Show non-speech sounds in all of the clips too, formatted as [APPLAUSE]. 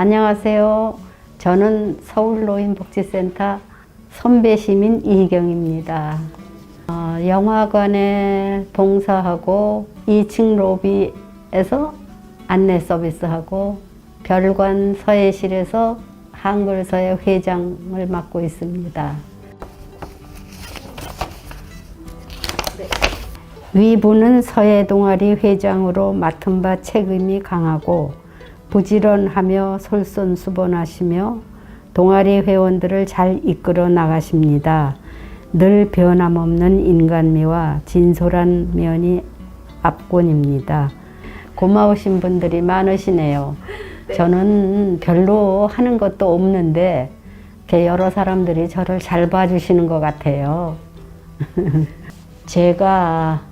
안녕하세요. 저는 서울노인복지센터 선배시민 이경입니다. 어, 영화관에 봉사하고 2층 로비에서 안내 서비스하고 별관 서예실에서 한글서예 회장을 맡고 있습니다. 위부는 서예 동아리 회장으로 맡은 바 책임이 강하고 부지런하며 솔선수범하시며 동아리 회원들을 잘 이끌어 나가십니다. 늘 변함없는 인간미와 진솔한 면이 압권입니다. 고마우신 분들이 많으시네요. 저는 별로 하는 것도 없는데 여러 사람들이 저를 잘 봐주시는 것 같아요. [LAUGHS] 제가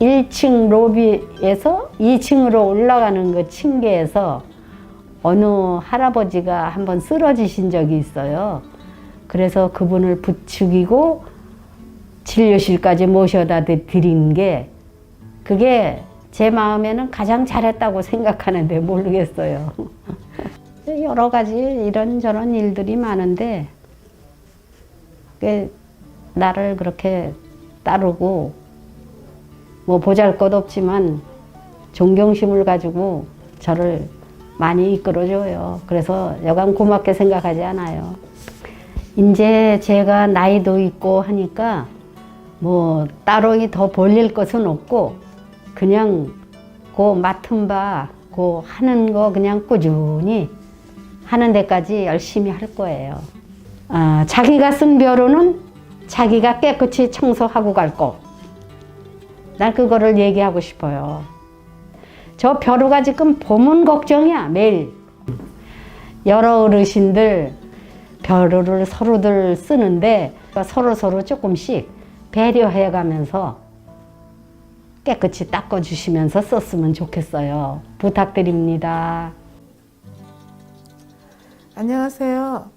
1층 로비에서 2층으로 올라가는 그 층계에서 어느 할아버지가 한번 쓰러지신 적이 있어요. 그래서 그분을 부추기고 진료실까지 모셔다 드린 게 그게 제 마음에는 가장 잘했다고 생각하는데 모르겠어요. [LAUGHS] 여러 가지 이런저런 일들이 많은데 나를 그렇게 따르고 뭐 보잘 것 없지만 존경심을 가지고 저를 많이 이끌어줘요. 그래서 여간 고맙게 생각하지 않아요. 이제 제가 나이도 있고 하니까 뭐 따로 더 벌릴 것은 없고 그냥 그 맡은 바, 그 하는 거 그냥 꾸준히 하는 데까지 열심히 할 거예요. 아, 자기가 쓴 벼루는 자기가 깨끗이 청소하고 갈 거. 난 그거를 얘기하고 싶어요. 저 벼루가 지금 봄은 걱정이야, 매일. 여러 어르신들 벼루를 서로들 쓰는데 서로 서로 조금씩 배려해 가면서 깨끗이 닦아주시면서 썼으면 좋겠어요. 부탁드립니다. 안녕하세요.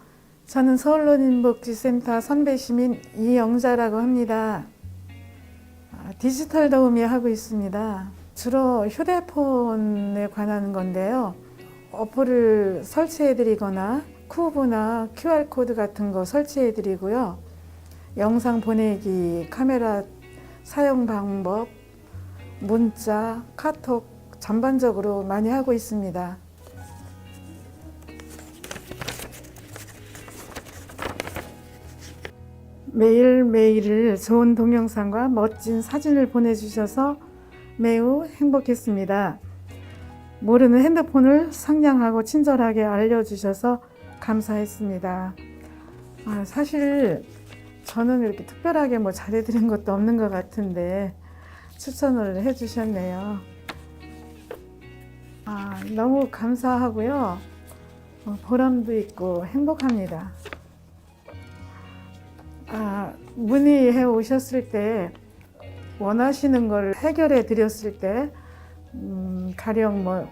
저는 서울노인복지센터 선배 시민 이영자라고 합니다. 아, 디지털 도우미 하고 있습니다. 주로 휴대폰에 관한 건데요. 어플을 설치해드리거나 쿠브나 QR코드 같은 거 설치해드리고요. 영상 보내기, 카메라 사용 방법, 문자, 카톡 전반적으로 많이 하고 있습니다. 매일매일을 좋은 동영상과 멋진 사진을 보내주셔서 매우 행복했습니다. 모르는 핸드폰을 상냥하고 친절하게 알려주셔서 감사했습니다. 아, 사실 저는 이렇게 특별하게 뭐 잘해드린 것도 없는 것 같은데 추천을 해주셨네요. 아, 너무 감사하고요. 어, 보람도 있고 행복합니다. 아, 문의해 오셨을 때 원하시는 걸 해결해 드렸을 때 음, 가령 뭐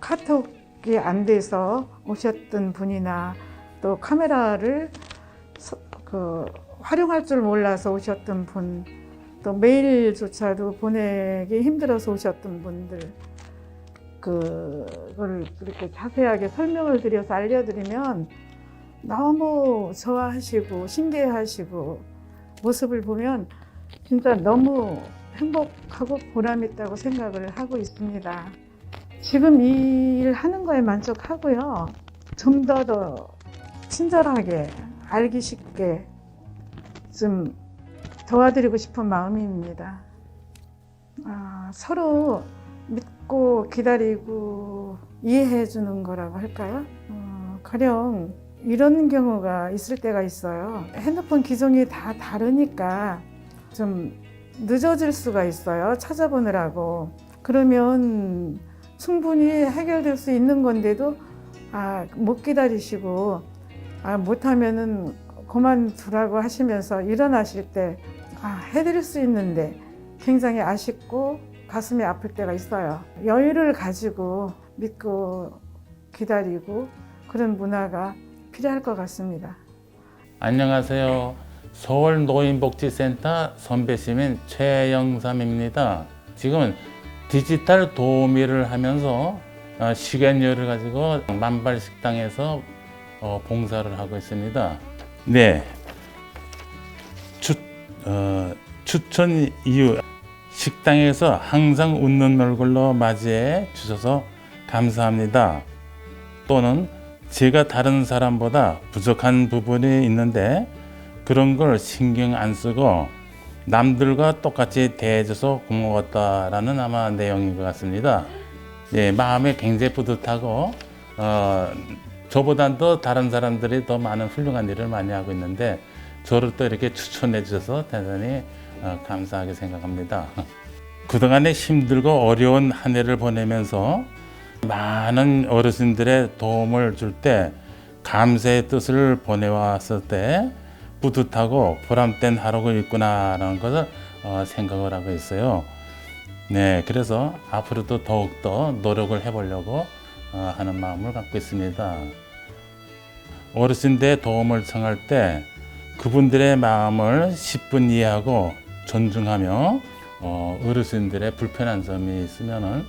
카톡이 안 돼서 오셨던 분이나 또 카메라를 서- 그 활용할 줄 몰라서 오셨던 분, 또 메일조차도 보내기 힘들어서 오셨던 분들, 그걸 그렇게 자세하게 설명을 드려서 알려드리면 너무 좋아하시고 신기해하시고 모습을 보면 진짜 너무 행복하고 보람있다고 생각을 하고 있습니다. 지금 이 일 하는 거에 만족하고요. 좀 더 더 친절하게 알기 쉽게 좀 도와드리고 싶은 마음입니다. 아, 서로 믿고 기다리고 이해해 주는 거라고 할까요? 어, 가령 이런 경우가 있을 때가 있어요. 핸드폰 기종이 다 다르니까 좀 늦어질 수가 있어요. 찾아보느라고. 그러면 충분히 해결될 수 있는 건데도 아, 못 기다리시고 아, 못하면은 그만두라고 하시면서 일어나실 때 아, 해드릴 수 있는데 굉장히 아쉽고 가슴이 아플 때가 있어요. 여유를 가지고 믿고 기다리고 그런 문화가 필요할 것 같습니다. 안녕하세요. 서울 노인복지센터 선배시민 최영삼입니다. 지금은 디지털 도우미를 하면서 어, 시간여를 가지고 만발 식당에서 어, 봉사를 하고 있습니다. 네. 추, 어, 추천 이유 식당에서 항상 웃는 얼굴로 맞이해 주셔서 감사합니다. 또는 제가 다른 사람보다 부족한 부분이 있는데 그런 걸 신경 안 쓰고 남들과 똑같이 대해줘서 고마웠다라는 아마 내용인 것 같습니다. 예, 마음에 굉장히 뿌듯하고 어, 저보단 더 다른 사람들이 더 많은 훌륭한 일을 많이 하고 있는데 저를 또 이렇게 추천해 주셔서 대단히 어, 감사하게 생각합니다. 그동안에 힘들고 어려운 한 해를 보내면서 많은 어르신들의 도움을 줄 때 감사의 뜻을 보내왔을 때 뿌듯하고 보람된 하루가 있구나라는 것을 어, 생각을 하고 있어요. 네, 그래서 앞으로도 더욱더 노력을 해보려고 어, 하는 마음을 갖고 있습니다. 어르신들의 도움을 청할 때 그분들의 마음을 10분 이해하고 존중하며 어, 어르신들의 불편한 점이 있으면은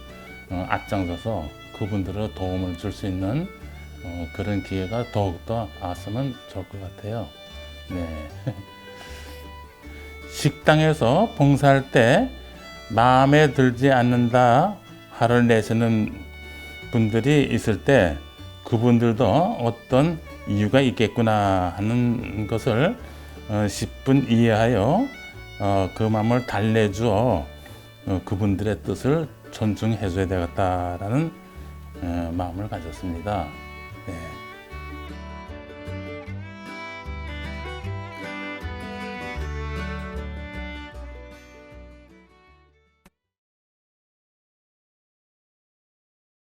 어, 앞장서서 그분들의 도움을 줄 수 있는 어, 그런 기회가 더욱더 왔으면 좋을 것 같아요. 네. [LAUGHS] 식당에서 봉사할 때 마음에 들지 않는다 화를 내시는 분들이 있을 때 그분들도 어떤 이유가 있겠구나 하는 것을 어, 10분 이해하여 어, 그 마음을 달래주어 어, 그분들의 뜻을 존중해 줘야 되겠다라는 어, 마음을 가졌습니다. 네.